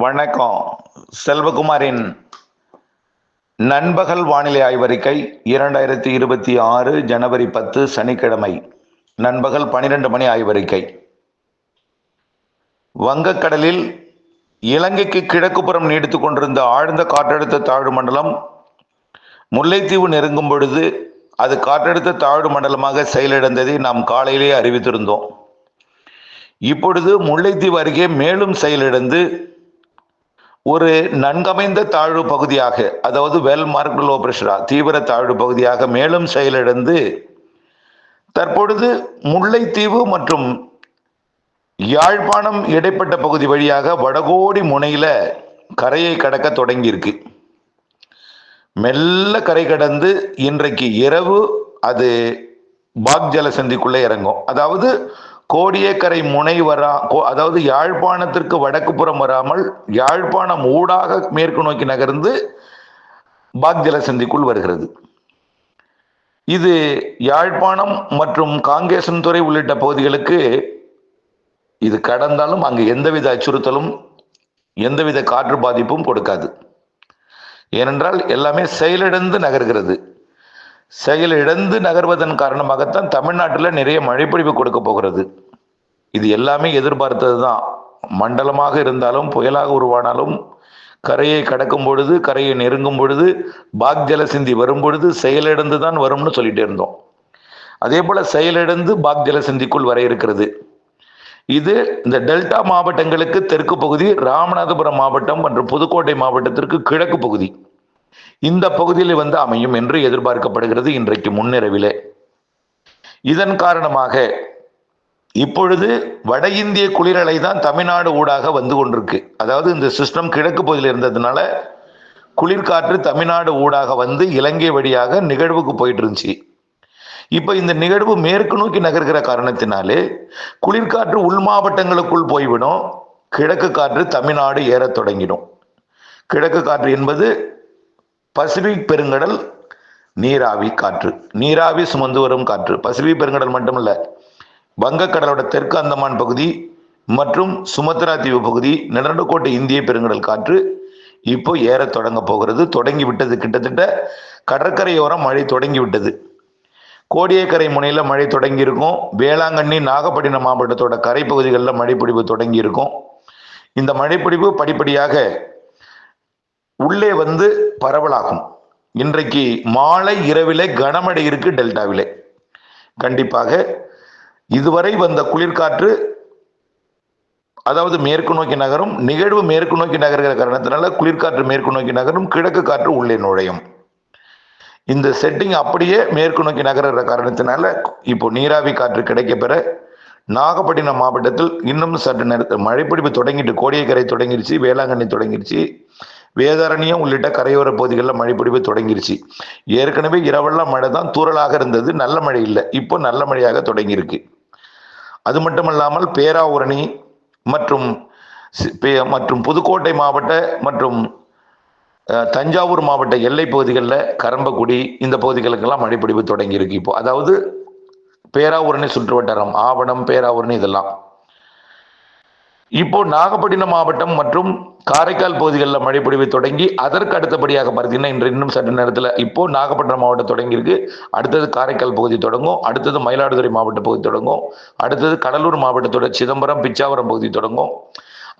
வணக்கம். செல்வகுமாரின் நண்பகல் வானிலை ஆய்வறிக்கை இரண்டாயிரத்தி இருபத்தி ஆறு ஜனவரி பத்து சனிக்கிழமை. நண்பகல் பனிரெண்டு மணி ஆய்வறிக்கை. வங்கக்கடலில் இலங்கைக்கு கிழக்குப்புறம் நீடித்துக் கொண்டிருந்த ஆழ்ந்த காற்றழுத்த தாழ்வு மண்டலம் முல்லைத்தீவு நெருங்கும் பொழுது அது காற்றழுத்த தாழ்வு மண்டலமாக செயலிழந்ததை நாம் காலையிலேயே அறிவித்திருந்தோம். இப்பொழுது முல்லைத்தீவு அருகே மேலும் செயலிழந்து ஒரு நன்கமைந்த தாழ்வு பகுதியாக அதாவது வெல் மார்க் லோ பிரஷரா தீவிர தாழ்வு பகுதியாக மேலும் செயலிழந்து தற்பொழுது முல்லைத்தீவு மற்றும் யாழ்ப்பாணம் இடைப்பட்ட பகுதி வழியாக வடகோடி முனையில கரையை கடக்க தொடங்கியிருக்கு. மெல்ல கரை கடந்து இன்றைக்கு இரவு அது பாக் ஜலசந்திக்குள்ளே இறங்கும். அதாவது கோடியக்கரை முனை வரா கோ- அதாவது யாழ்ப்பாணத்திற்கு வடக்கு புறம் வராமல் யாழ்ப்பாணம் ஊடாக மேற்கு நோக்கி நகர்ந்து பாக் ஜலசந்திக்குள் வருகிறது. இது யாழ்ப்பாணம் மற்றும் காங்கேசன்துறை உள்ளிட்ட பகுதிகளுக்கு இது கடந்தாலும் அங்கு எந்தவித அச்சுறுத்தலும் எந்தவித காற்று பாதிப்பும் கொடுக்காது. ஏனென்றால் எல்லாமே செயலிழந்து நகர்கிறது. செயலிழந்து நகர்வதன் காரணமாகத்தான் தமிழ்நாட்டில் நிறைய மழைப்பொழிவு கொடுக்க போகிறது. இது எல்லாமே எதிர்பார்த்தது தான் மண்டலமாக இருந்தாலும் புயலாக உருவானாலும் கரையை கடக்கும் பொழுது கரையை நெருங்கும் பொழுது பாக் ஜலசிந்தி வரும் பொழுது செயலிழந்து தான் வரும்னு சொல்லிட்டு இருந்தோம். அதே போல் செயலிழந்து பாக் ஜலசிந்திக்குள் வர இருக்கிறது. இது இந்த டெல்டா மாவட்டங்களுக்கு தெற்கு பகுதி ராமநாதபுரம் மாவட்டம் மற்றும் புதுக்கோட்டை மாவட்டத்திற்கு கிழக்கு பகுதி. இந்த பகுதியில் வந்து அமையும் என்று எதிர்பார்க்கப்படுகிறது இன்றைக்கு முன்னிரவிலே. இதன் காரணமாக இப்பொழுது வட இந்திய குளிரலை தான் தமிழ்நாடு ஊடாக வந்து கொண்டிருக்கு. அதாவது இந்த சிஸ்டம் கிழக்கு பகுதியில் இருந்ததுனால குளிர்காற்று தமிழ்நாடு ஊடாக வந்து இலங்கை வழியாக நிகழ்வுக்கு போயிட்டு இருந்துச்சு இப்போ இந்த நிகழ்வு மேற்கு நோக்கி நகர்கிற காரணத்தினாலே குளிர்காற்று உள் மாவட்டங்களுக்குள் போய்விடும். கிழக்கு காற்று தமிழ்நாடு ஏறத் தொடங்கிடும். கிழக்கு காற்று என்பது பசிபிக் பெருங்கடல் நீராவி காற்று. நீராவி சுமந்து வரும் காற்று. பசிபிக் பெருங்கடல் மட்டுமல்ல வங்கக்கடலோட தெற்கு அந்தமான் பகுதி மற்றும் சுமத்ரா தீவு பகுதி நிலநடுக்கோட்டை இந்திய பெருங்கடல் காற்று இப்போ ஏற தொடங்க போகிறது. தொடங்கி விட்டது கிட்டத்தட்ட கடற்கரையோரம் மழை தொடங்கி விட்டது கோடியக்கரை முனையில் மழை தொடங்கி இருக்கும் வேளாங்கண்ணி நாகப்பட்டினம் மாவட்டத்தோட கரை பகுதிகளில் மழைப்பிடிப்பு தொடங்கி இருக்கும் இந்த மழைப்பிடிப்பு படிப்படியாக உள்ளே வந்து பரவலாகும். இன்றைக்கு மாலை இரவிலே கனமழை இருக்கு டெல்டாவிலே. கண்டிப்பாக இதுவரை வந்த குளிர்காற்று அதாவது மேற்கு நோக்கி நகரும் நிகழ்வு மேற்கு நோக்கி நகர்கிற காரணத்தினால குளிர்காற்று மேற்கு நோக்கி நகரும் கிழக்கு காற்று உள்ளே நுழையும். இந்த செட்டிங் அப்படியே மேற்கு நோக்கி நகர்கிற காரணத்தினால இப்போ நீராவி காற்று கிடைக்க பெற நாகப்பட்டினம் மாவட்டத்தில் இன்னும் சற்று நேரத்தில் மழைப்பிடிப்பு தொடங்கிட்டு கோடியக்கரை தொடங்கிருச்சு வேளாங்கண்ணி தொடங்கிருச்சு. வேதாரண்யம் உள்ளிட்ட கரையோர பகுதிகளில் மழைப்பிடிப்பு தொடங்கிருச்சு. ஏற்கனவே இரவெல்லாம் மழை தான் தூறலாக இருந்தது. நல்ல மழை இல்லை. இப்போ நல்ல மழையாக தொடங்கியிருக்கு. அது மட்டுமல்லாமல் பேராவூரணி மற்றும் பே- மற்றும் புதுக்கோட்டை மாவட்ட மற்றும் தஞ்சாவூர் மாவட்ட எல்லை பகுதிகளில் கரம்பக்குடி இந்த பகுதிகளுக்கெல்லாம் மழைப்பிடிப்பு தொடங்கியிருக்கு இப்போ. அதாவது பேராவூரணி சுற்றுவட்டாரம் ஆவணம் பேராவூரணி இதெல்லாம். இப்போ நாகப்பட்டினம் மாவட்டம் மற்றும் காரைக்கால் பகுதிகளில் மழைப்பொழிவு தொடங்கி அதற்கு அடுத்தபடியாக பார்த்தீங்கன்னா இன்று இன்னும் சற்று நேரத்தில் இப்போ நாகப்பட்டினம் மாவட்டம் தொடங்கியிருக்கு. அடுத்தது காரைக்கால் பகுதி தொடங்கும். அடுத்தது மயிலாடுதுறை மாவட்ட பகுதி தொடங்கும். அடுத்தது கடலூர் மாவட்டத்தோட சிதம்பரம் பிச்சாவரம் பகுதி தொடங்கும்.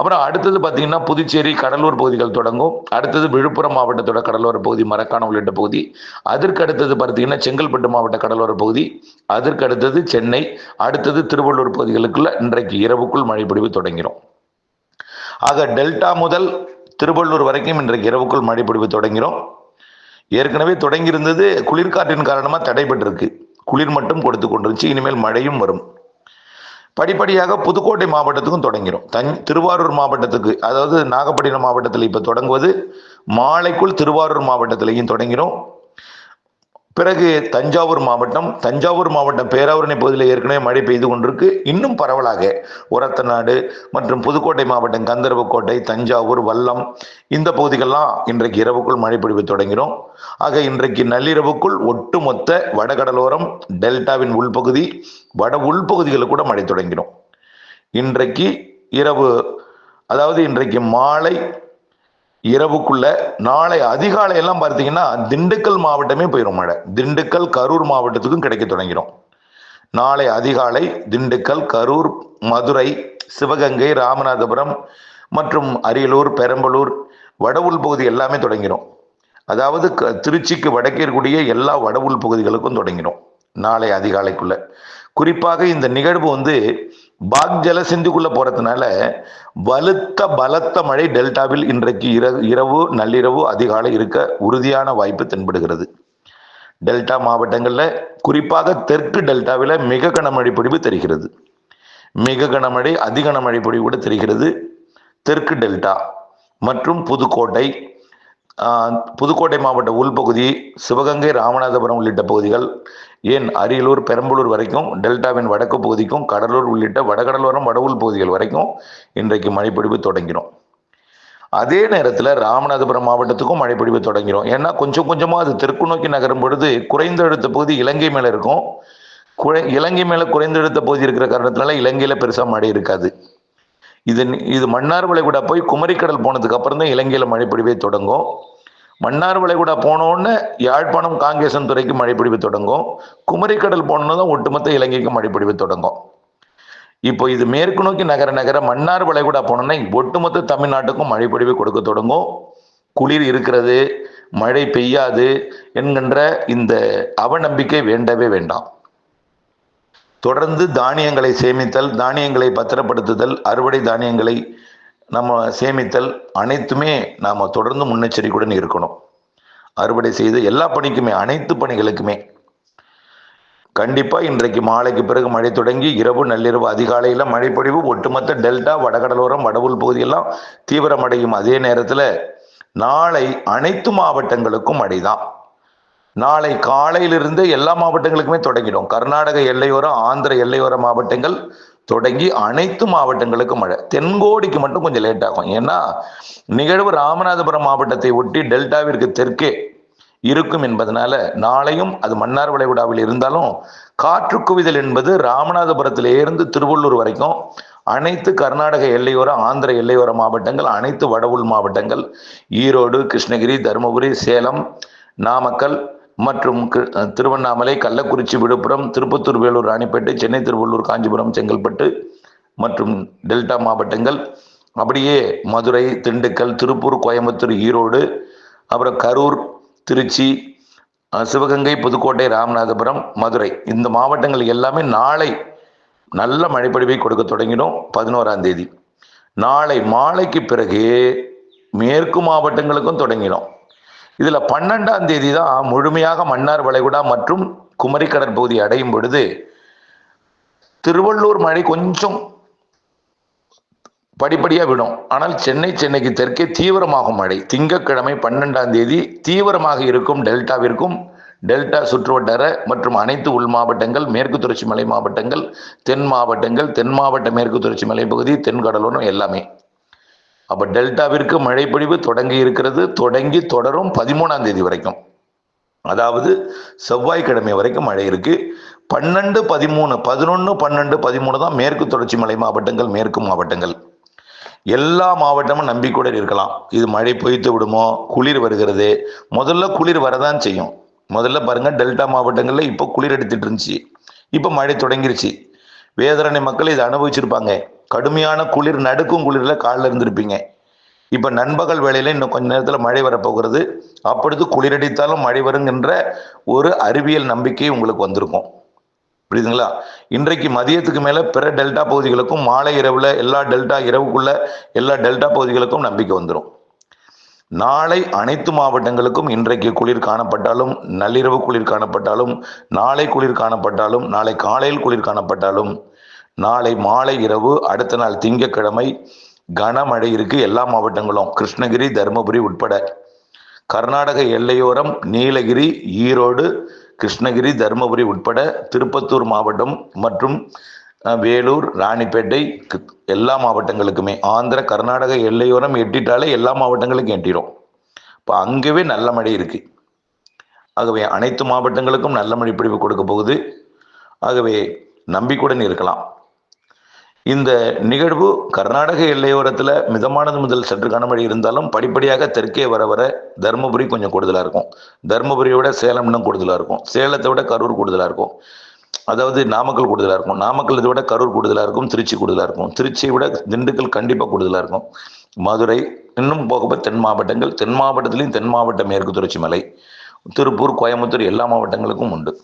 அப்புறம் அடுத்தது பார்த்தீங்கன்னா புதுச்சேரி கடலூர் பகுதிகள் தொடங்கும். அடுத்தது விழுப்புரம் மாவட்டத்தோட கடலோர பகுதி மரக்காணம் உள்ளிட்ட பகுதி. அதற்கு அடுத்தது பார்த்தீங்கன்னா செங்கல்பட்டு மாவட்ட கடலோர பகுதி. அதற்கு அடுத்தது சென்னை அடுத்தது திருவள்ளூர் பகுதிகளுக்குள்ள இன்றைக்கு இரவுக்குள் மழைப்பொழிவு தொடங்கிடும் ஆக டெல்டா முதல் திருவள்ளூர் வரைக்கும் இன்றைக்கு இரவுக்குள் மழைப்பொழிவு தொடங்கிடும் ஏற்கனவே தொடங்கியிருந்தது குளிர்காற்றின் காரணமாக தடைபட்டிருக்கு. குளிர் மட்டும் கொடுத்து கொண்டிருந்துச்சு இனிமேல் மழையும் வரும். படிப்படியாக புதுக்கோட்டை மாவட்டத்துக்கும் தொடங்கிடும் தன் திருவாரூர் மாவட்டத்துக்கு அதாவது நாகப்பட்டினம் மாவட்டத்தில் இப்போ தொடங்குவது மாலைக்குள் திருவாரூர் மாவட்டத்திலையும் தொடங்கிடும் பிறகு தஞ்சாவூர் மாவட்டம் தஞ்சாவூர் மாவட்டம் பேராவூரணி பகுதியில் ஏற்கனவே மழை பெய்து கொண்டிருக்கு. இன்னும் பரவலாக உரத்தநாடு மற்றும் புதுக்கோட்டை மாவட்டம் கந்தர்வக்கோட்டை தஞ்சாவூர் வல்லம் இந்த பகுதிகள்லாம் இன்றைக்கு இரவுக்குள் மழை பொழிவு தொடங்கிடும் ஆக இன்றைக்கு நள்ளிரவுக்குள் ஒட்டுமொத்த வடகடலோரம் டெல்டாவின் உள்பகுதி வட உள்பகுதிகளில் கூட மழை தொடங்கிடும் இன்றைக்கு இரவு அதாவது இன்றைக்கு மாலை இரவுக்குள்ள நாளை அதிகாலை எல்லாம் பார்த்தீங்கன்னா திண்டுக்கல் மாவட்டமே போயிடும் மழை. திண்டுக்கல் கரூர் மாவட்டத்துக்கும் கிடைக்க தொடங்கிடும் நாளை அதிகாலை திண்டுக்கல் கரூர் மதுரை சிவகங்கை ராமநாதபுரம் மற்றும் அரியலூர் பெரம்பலூர் வடவுள் பகுதி எல்லாமே தொடங்கிடும் அதாவது க- திருச்சிக்கு வடக்கே இருக்கக்கூடிய எல்லா வடவுள் பகுதிகளுக்கும் தொடங்கிடும் நாளை அதிகாலைக்குள்ள. குறிப்பாக இந்த நிகழ்வு வந்து பாக் ஜலசிந்துக்குள்ள போறதுனால வலுத்த பலத்த மழை டெல்டாவில் இன்றைக்கு இரவு இரவு நள்ளிரவு அதிகாலை இருக்க உறுதியான வாய்ப்பு தென்படுகிறது. டெல்டா மாவட்டங்களில் குறிப்பாக தெற்கு டெல்டாவில் மிக கனமழை பொழிவு தெரிகிறது. மிக கனமழை அதிக கனமழை பொழிவு கூட தெரிகிறது. தெற்கு டெல்டா மற்றும் புதுக்கோட்டை புதுக்கோட்டை மாவட்ட உள்பகுதி சிவகங்கை ராமநாதபுரம் உள்ளிட்ட பகுதிகள் ஏன் அரியலூர் பெரம்பலூர் வரைக்கும் டெல்டாவின் வடக்கு பகுதிக்கும் கடலூர் உள்ளிட்ட வடகடலோரம் வடவுள் பகுதிகள் வரைக்கும் இன்றைக்கு மழைப்பிடிப்பு தொடங்கிடும் அதே நேரத்தில் ராமநாதபுரம் மாவட்டத்துக்கும் மழைப்பிடிப்பு தொடங்கிடும் ஏன்னா கொஞ்சம் கொஞ்சமாக அது தெற்கு நோக்கி நகரும் பொழுது குறைந்த அழுத்த பகுதி இலங்கை மேலே இருக்கும். குறை இலங்கை மேலே குறைந்த அழுத்த பகுதி இருக்கிற காரணத்தினால இலங்கையில் பெருசாக மழை இருக்காது. இது இது மன்னார் வளைகுடா போய் குமரிக்கடல் போனதுக்கு அப்புறம் தான் இலங்கையில மழைப்பொழிவே தொடங்கும். மன்னார் வளைகுடா போனோன்னு யாழ்ப்பாணம் காங்கேசன் துறைக்கு மழைப்பொழிவு தொடங்கும். குமரிக்கடல் போனோன்னு தான் ஒட்டுமொத்த இலங்கைக்கு மழைப்பொழிவு தொடங்கும். இப்போ இது மேற்கு நோக்கி நகர நகர மன்னார் வளைகுடா போனோன்னா ஒட்டுமொத்த தமிழ்நாட்டுக்கும் மழைப்பொழிவு கொடுக்க தொடங்கும். குளிர் இருக்கிறது மழை பெய்யாது என்கின்ற இந்த அவநம்பிக்கை வேண்டவே வேண்டாம். தொடர்ந்து தானியங்களை சேமித்தல் தானியங்களை பத்திரப்படுத்துதல் அறுவடை தானியங்களை நம்ம சேமித்தல் அனைத்துமே நாம் தொடர்ந்து முன்னெச்சரிக்கையுடன் இருக்கணும். அறுவடை செய்து எல்லா பணிக்குமே அனைத்து பணிகளுக்குமே. கண்டிப்பாக இன்றைக்கு மாலைக்கு பிறகு மழை தொடங்கி இரவு நள்ளிரவு அதிகாலையில் மழைப்பொழிவு ஒட்டுமொத்த டெல்டா வடகடலோரம் வடவுள் பகுதியெல்லாம் தீவிரமடையும். அதே நேரத்தில் நாளை அனைத்து மாவட்டங்களுக்கும் மழை தான் நாளை காலையிலிருந்து எல்லா மாவட்டங்களுக்குமே தொடங்கிடும். கர்நாடக எல்லையோரம் ஆந்திர எல்லையோர மாவட்டங்கள் தொடங்கி அனைத்து மாவட்டங்களுக்கும் மழை. தென்கோடிக்கு மட்டும் கொஞ்சம் லேட் ஆகும். ஏன்னா நிகழ்வு ராமநாதபுரம் மாவட்டத்தை ஒட்டி டெல்டாவிற்கு தெற்கே இருக்கும் என்பதனால நாளையும் அது மன்னார் வளைகுடாவில் இருந்தாலும் காற்று குவிதல் என்பது ராமநாதபுரத்திலிருந்து திருவள்ளூர் வரைக்கும் அனைத்து கர்நாடக எல்லையோர ஆந்திர எல்லையோர மாவட்டங்கள் அனைத்து வடவுள் மாவட்டங்கள் ஈரோடு கிருஷ்ணகிரி தருமபுரி சேலம் நாமக்கல் மற்றும் திருவண்ணாமலை கள்ளக்குறிச்சி விழுப்புரம் திருப்பத்தூர் வேலூர் ராணிப்பேட்டை சென்னை திருவள்ளூர் காஞ்சிபுரம் செங்கல்பட்டு மற்றும் டெல்டா மாவட்டங்கள். அப்படியே மதுரை திண்டுக்கல் திருப்பூர் கோயம்புத்தூர் ஈரோடு அப்புறம் கரூர் திருச்சி சிவகங்கை புதுக்கோட்டை ராமநாதபுரம் மதுரை. இந்த மாவட்டங்கள் எல்லாமே நாளை நல்ல மழைப்பொழிவை கொடுக்க தொடங்கினோம் பதினோராம் தேதி. நாளை மாலைக்கு பிறகு மேற்கு மாவட்டங்களுக்கும் தொடங்கிடும். இதுல பன்னெண்டாம் தேதி தான் முழுமையாக மன்னார் வளைகுடா மற்றும் குமரி கடற்பகுதி அடையும் பொழுது திருவள்ளூர் மழை கொஞ்சம் படிப்படியா விடும். ஆனால் சென்னை சென்னைக்கு தெற்கே தீவிரமாகும் மழை. திங்கட்கிழமை பன்னெண்டாம் தேதி தீவிரமாக இருக்கும் டெல்டாவிற்கும் டெல்டா சுற்றுவட்டார மற்றும் அனைத்து உள் மாவட்டங்கள் மேற்கு தொடர்ச்சி மலை மாவட்டங்கள் தென் மாவட்டங்கள் தென் மாவட்ட மேற்கு தொடர்ச்சி மலைப்பகுதி தென் கடலோரம் எல்லாமே அப்ப டெல்டாவிற்கு மழைப்பொழிவு தொடங்கி இருக்கிறது. தொடங்கி தொடரும் பதிமூணாம் தேதி வரைக்கும். அதாவது செவ்வாய்க்கிழமை வரைக்கும் மழை இருக்கு. பன்னெண்டு பதிமூணு பதினொன்று பன்னெண்டு பதிமூணு தான் மேற்கு தொடர்ச்சி மலை மாவட்டங்கள் மேற்கு மாவட்டங்கள். எல்லா மாவட்டமும் நம்பிக்கையுடன் இருக்கலாம். இது மழை பொய்த்து விடுமோ? குளிர் வருகிறது. முதல்ல குளிர் வரதான் செய்யும். முதல்ல பாருங்க டெல்டா மாவட்டங்கள்ல இப்போ குளிர் எடுத்துட்டு இருந்துச்சு. இப்போ மழை தொடங்கிருச்சு. வேதரணை மக்கள் இதை அனுபவிச்சிருப்பாங்க. கடுமையான குளிர் நடுக்கும் குளிர்ல காலில் இருந்திருப்பீங்க இப்போ நண்பகல் வேளையில் இன்னும் கொஞ்ச நேரத்தில் மழை வரப்போகிறது. அப்பொழுது குளிரடித்தாலும் மழை வருங்கின்ற ஒரு அறிவியல் நம்பிக்கை உங்களுக்கு வந்திருக்கும். புரியுதுங்களா? இன்றைக்கு மதியத்துக்கு மேலே பிற டெல்டா பகுதிகளுக்கும் மாலை இரவில் எல்லா டெல்டா இரவுக்குள்ள எல்லா டெல்டா பகுதிகளுக்கும் நம்பிக்கை வந்துடும் நாளை அனைத்து மாவட்டங்களுக்கும் இன்றைக்கு குளிர் காணப்பட்டாலும் நள்ளிரவு குளிர் காணப்பட்டாலும் நாளை குளிர் காணப்பட்டாலும் நாளை காலையில் குளிர் காணப்பட்டாலும் நாளை மாலை இரவு அடுத்த நாள் திங்கட்கிழமை கனமழை இருக்கு எல்லா மாவட்டங்களும் கிருஷ்ணகிரி தருமபுரி உட்பட கர்நாடக எல்லையோரம் நீலகிரி ஈரோடு கிருஷ்ணகிரி தருமபுரி உட்பட திருப்பத்தூர் மாவட்டம் மற்றும் வேலூர் ராணிப்பேட்டை எல்லா மாவட்டங்களுக்குமே. ஆந்திர கர்நாடக எல்லையோரம் எட்டிட்டாலே எல்லா மாவட்டங்களுக்கும் எட்டிடும் இப்போ அங்கவே நல்ல மழை இருக்கு. ஆகவே அனைத்து மாவட்டங்களுக்கும் நல்ல மழை பிடிப்பு கொடுக்க போகுது. ஆகவே நம்பிக்கையுடன் இருக்கலாம். இந்த நிகழ்வு கர்நாடக எல்லையோரத்தில் மிதமானது முதல் சற்று கனமழை இருந்தாலும் படிப்படியாக தெற்கே வர வர தருமபுரி கொஞ்சம் கூடுதலாக இருக்கும். தருமபுரியை விட சேலம் இன்னும் கூடுதலாக இருக்கும். சேலத்தை விட கரூர் கூடுதலாக இருக்கும். அதாவது நாமக்கல் கூடுதலாக இருக்கும். நாமக்கல் இதை விட கரூர் கூடுதலாக இருக்கும். திருச்சி கூடுதலாக இருக்கும். திருச்சியை விட திண்டுக்கல் கண்டிப்பாக கூடுதலாக இருக்கும். மதுரை இன்னும் போக தென் மாவட்டங்கள். தென் மாவட்டத்திலையும் தென் மாவட்ட மேற்கு தொடர்ச்சி மலை. திருப்பூர் கோயம்புத்தூர் எல்லா மாவட்டங்களுக்கும் உண்டு.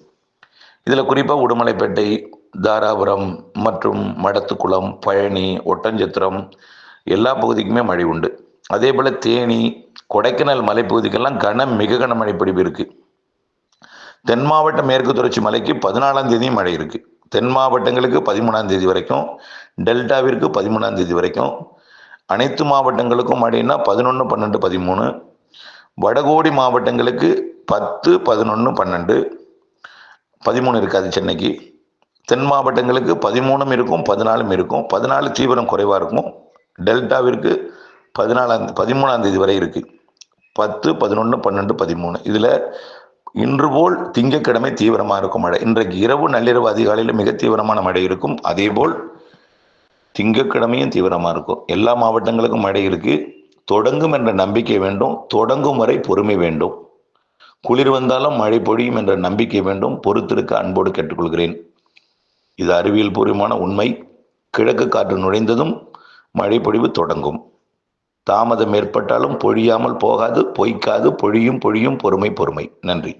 இதில் குறிப்பாக உடுமலைப்பேட்டை தாராபுரம் மற்றும் மடத்துக்குளம் பழனி ஒட்டஞ்சத்திரம் எல்லா பகுதிக்குமே மழை உண்டு. அதே போல் தேனி கொடைக்கானல் மலைப்பகுதிக்கெல்லாம் கன மிக கனமழை பிடிப்பு இருக்குது தென் மாவட்ட மேற்கு தொடர்ச்சி மலைக்கு பதினாலாம் தேதியும் மழை இருக்குது தென் மாவட்டங்களுக்கு பதிமூணாம் தேதி வரைக்கும் டெல்டாவிற்கு பதிமூணாம் தேதி வரைக்கும் அனைத்து மாவட்டங்களுக்கும் மழைன்னா பதினொன்று பன்னெண்டு பதிமூணு வடகோடி மாவட்டங்களுக்கு பத்து பதினொன்று பன்னெண்டு பதிமூணு இருக்காது சென்னைக்கு. தென் மாவட்டங்களுக்கு பதிமூணும் இருக்கும் பதினாலும் இருக்கும். பதினாலு தீவிரம் குறைவாக இருக்கும். டெல்டாவிற்கு பதினாலாம் பதிமூணாம் தேதி வரை இருக்குது பத்து பதினொன்று பன்னெண்டு பதிமூணு. இதில் இன்று போல் திங்கக்கிழமை தீவிரமாக இருக்கும் மழை. இன்றைக்கு இரவு நள்ளிரவு அதிகாலையில் மிக தீவிரமான மழை இருக்கும். அதே போல் திங்கக்கிழமையும் தீவிரமாக இருக்கும். எல்லா மாவட்டங்களுக்கும் மழை இருக்குது தொடங்கும் என்ற நம்பிக்கை வேண்டும். தொடங்கும் வரை பொறுமை வேண்டும். குளிர் வந்தாலும் மழை பொழியும் என்ற நம்பிக்கை வேண்டும். பொறுத்திருக்க அன்போடு கேட்டுக்கொள்கிறேன். இது அறிவியல் பூர்வமான உண்மை. கிழக்கு காற்று நுழைந்ததும் மழை பொழிவு தொடங்கும். தாமதம் ஏற்பட்டாலும் பொழியாமல் போகாது பொய்க்காது பொழியும் பொழியும் பொறுமை பொறுமை. நன்றி.